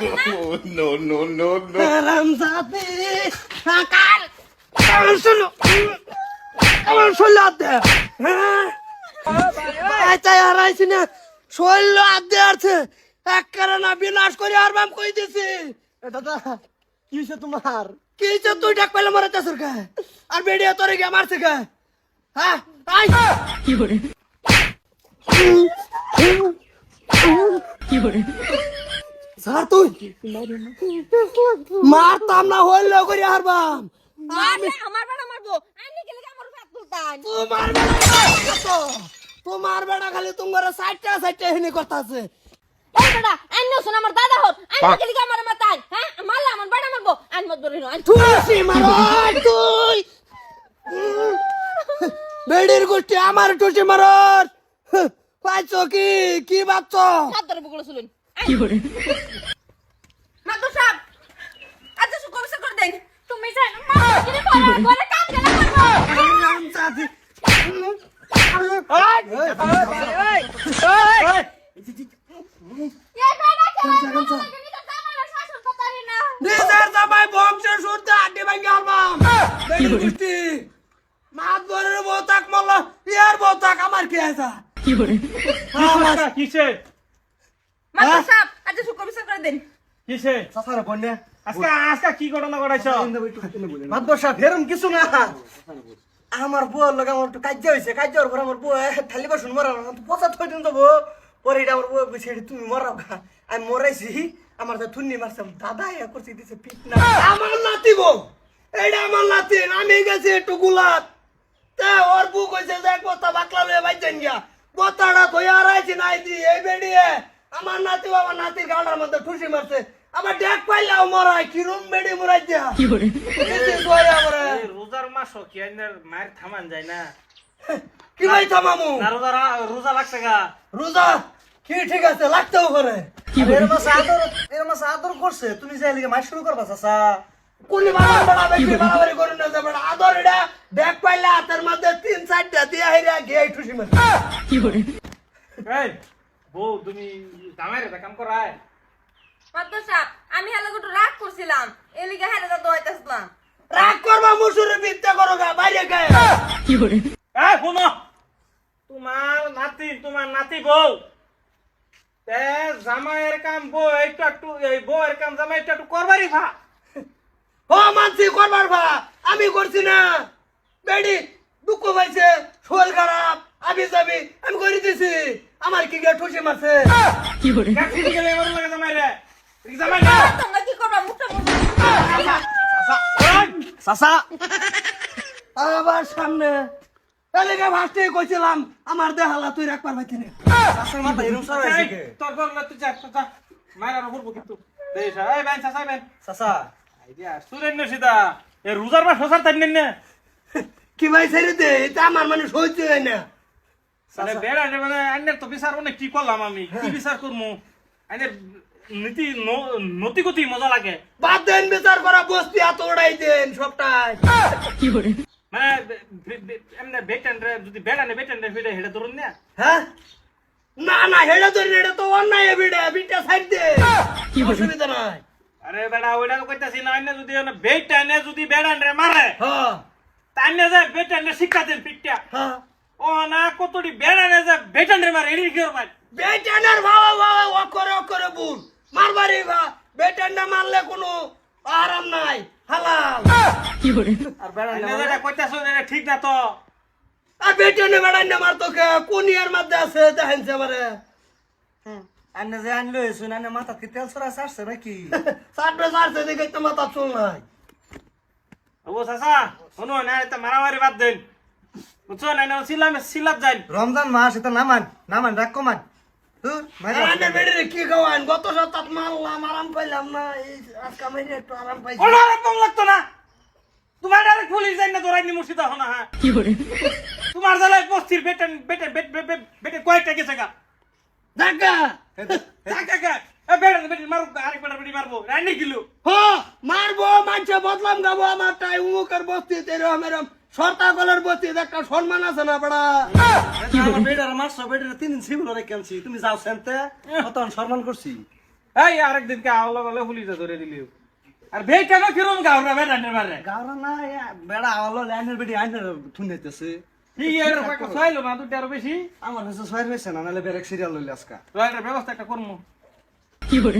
No, no, no, no. হারামজাদে কাল কাল শুনো আমার শৈল আদে। হ্যাঁ? আচ্ছা হারাইছি না। শৈল আদে আছে। এক কারণে বিনাশ করে আর বাম কই দিছি? দাদা কি হইছে তোমার? কি হইছে? তুই ডাক পেলে মরে তেসর কা আর বেডিয়া তোরে গিয়ে মারছে কা? হ্যাঁ? আই। কি করে কি করে স্যার তুই? মারতাম না হইল করে হারবাম। মারলে আমার বেড়া মারবো। আমি গেলে আমার পেট তুলতাম। তোমার বেড়া? তোমার বেড়া খালি তোমার সাইডটা সাইডটা হিনি করতেছে। এই বেড়া আইনো শোন আমার দাদা হোক। আমি গেলে আমার মাতাই হ্যাঁ মারলে আমার বেড়া মারবো। আইন মত ধরে আইন। তুই মার তুই। বেড়ির গোষ্ঠী আমার টুসি মারত পাইছ কি? কি ভাবছ? হাত ধরে শুনুন। কি করে মাতো সাহেব শুকো বিসা করে দেন তুমি জানো মা কিরে করে করে কাম কেন করব এই বেড়া কেন তুমি তো কামার শাসন করতারি না নিজের জামাই বংশের শুদ্ধ আড্ডি ভাঙ্গে হারবাম বেড়ির গোষ্ঠী মাত ধরে বৌতাক মল্ল ইয়ার বৌতাক আমার কি আছে কি করে কিসে সাহেব আচ্ছা শুকো বিসা করে দেন। কিসে? চাচারে বন্যা। আজকে আজকে কি ঘটনা ঘটাইছ? মাদ্রাসা ফেরম কিছু না। আমার বউর লগে আমার একটু হয়েছে। পর আমার বউ থালি বাসন মরা পচা থই দিন তো বউ পরে এটা আমার বউ কইছে "এটি তুমি মরাও আমি মরাইছি। আমার তো থুন্নি মারছে দাদা ইয়া করছি দিছে পিট না। আমার নাতি বউ। এইটা আমার নাতি আমি গেছি একটু গুলাত। তা ওর বউ কইছে যে এক বস্তা বাকলা লয়ে বাইতেন গিয়া। বস্তাটা ধুই আর আইছি নাই দি এই বেডিয়ে আমার নাতি আমার নাতির গাড়ার মধ্যে ঠুসি মারছে। আবার ডেক পাইলাও মরাই কি রুম বেডি মরাই দিয়া কি করে রোজার মাস কি আইনের মায়ের থামান যায় না? কি ভাই থামামু? না রোজা রোজা লাগছে গা। রোজা? কি ঠিক আছে লাগতেও করে কি করে এর মাসে আদর এর মাসে আদর করছে। তুমি যাই লিগে মাই শুরু করবা চাচা। কোনি বাড়া বাড়া বেশি বাড়াবাড়ি করুন না যে বাড়া আদর এটা ডেক পাইলে হাতের মধ্যে তিন চারটা দিয়ে হেরা গিয়ে ঠুসি মারছে। কি করে এই বউ তুমি জামাই রে কাম করায় মাতো সাহেব আমি হেলে গুটু রাগ করছিলাম। এলিগা হেলে তো দইতাছিলাম রাগ করবা মুসুরে বিদ্যা করো গা বাইরে গায়ে কি করে এই শুনো। তোমার নাতি তোমার নাতি বউ। তে জামাইয়ের কাম বউ একটু একটু এই বউয়ের কাম জামাই একটু একটু করবারই ভা। ও মানছি করবার ভা। আমি করছি না। বেডি দুঃখ পাইছে শোল খারাপ আবি যাবি আমি করে দিছি আমার কি গিয়ে ঠুসি মারছে? কি করে? কাঠি গেলে এবার লাগে জামাই রে জামাই না তোমরা কি করবা? মুখটা চাচা আবার সামনে এলাকা ভাসতে কইছিলাম আমার দেহালা তুই রাখবার পাইছি না চাচার মাথা এরম সরাইছে কে তোর বল তুই যা তুই যা। কিন্তু। দেশ এই বেন চাচা বেন। চাচা আইডিয়া সুরেন্দ্র এ রোজার মাস তাই না। কি ভাই ছেড়ে দে এটা আমার মানে সহ্য হয় না। মানে বেড়া মানে আইনের তো বিচার অনেক কি করলাম আমি? কি বিচার করব আইনের নীতি ন- নতি গতি মজা লাগে। বাদ দেন বিচার করা বস্তি হাত উড়াই দেন সবটাই। কি মানে এমনি বেটেন রে যদি বেড়া নে বেটেন রে ফিরে হেডে ধরুন না? হ্যাঁ? না না হেডা ধরি এটা তো অন্যায় বিড়ে বিটা সাইড দে। কি? অসুবিধা নাই। আরে বেড়া ওইটা তো কইতাছি না আইনে যদি বেট আইনে যদি বেড়ান রে মারে হ্যাঁ। তাইনে যে বেটেন রে শিক্ষা দেন পিটটা হ্যাঁ। ও না কতটি বেড়ানে যে বেটেন রে মারে এড়ি কি মার। বেটানের বাবা বাবা ও করে ও করে বুল মারবারি বা বেটানটা মারলে কোনো আরাম নাই। হালাল। কি করে আর বেড়া আইনে কইতাছ এটা ঠিক না তো। আর বেটানে বেড়াইনে মারতো কে? কোন ইয়ার মধ্যে আছে? দেখেনছে আমারে। আন্নে যে আনলো শুন আন্নে মাথা কি তেল সরা আসছে নাকি? সাতটা সারছে দেখে তো মাথা চুল নাই। ও চাচা শোনো না এটা মারামারি বাদ দেন। বুঝছ? না না সিলাম সিলাপ যাই রমজান মাস এটা নামান নামান রাখ কমান দূর মাইরা আরে বেড়ে কি। খাওয়ান গত সপ্তাহ মারলাম আরাম পাইলাম না। এই আজকে আমি একটু আরাম পাইছি। কোনো রকম লাগতো না। তোমার পুলিশ যাই না মুর্শিদা হ্যাঁ। তোমার বস্তির বেটেন বেটে বেট বেট বেটে কয়েকটা গেছে গা। আরেক বেটি মারবো। রাইনি কিলো হ মারবো মানছে বদলাম গাবো আমার টাই উমুকের বস্তি এরম এরম সরতাগলের বস্তি একটা সম্মান আছে না বড়া? আমার বেডার মারছো বেডার তিন দিন সিভিল রে কেনছি তুমি যাও সেনতে কত সম্মান করছি। এই আরেকদিন কে আওলা গলে পুলিশে ধরে দিলি। আর ভেই কেন কিরম গাওরা বেড়ানের বারে? গাওরা না বেড়া আলো লাইনের বেড়ি আইনের থুন দিতেছে ঠিক এর ছয়লো না দুটো আরও বেশি? আমার কাছে ছয়ের হয়েছে না নাহলে বেরেক সিরিয়াল লইলে আজকা। ব্যবস্থা একটা করব কি hore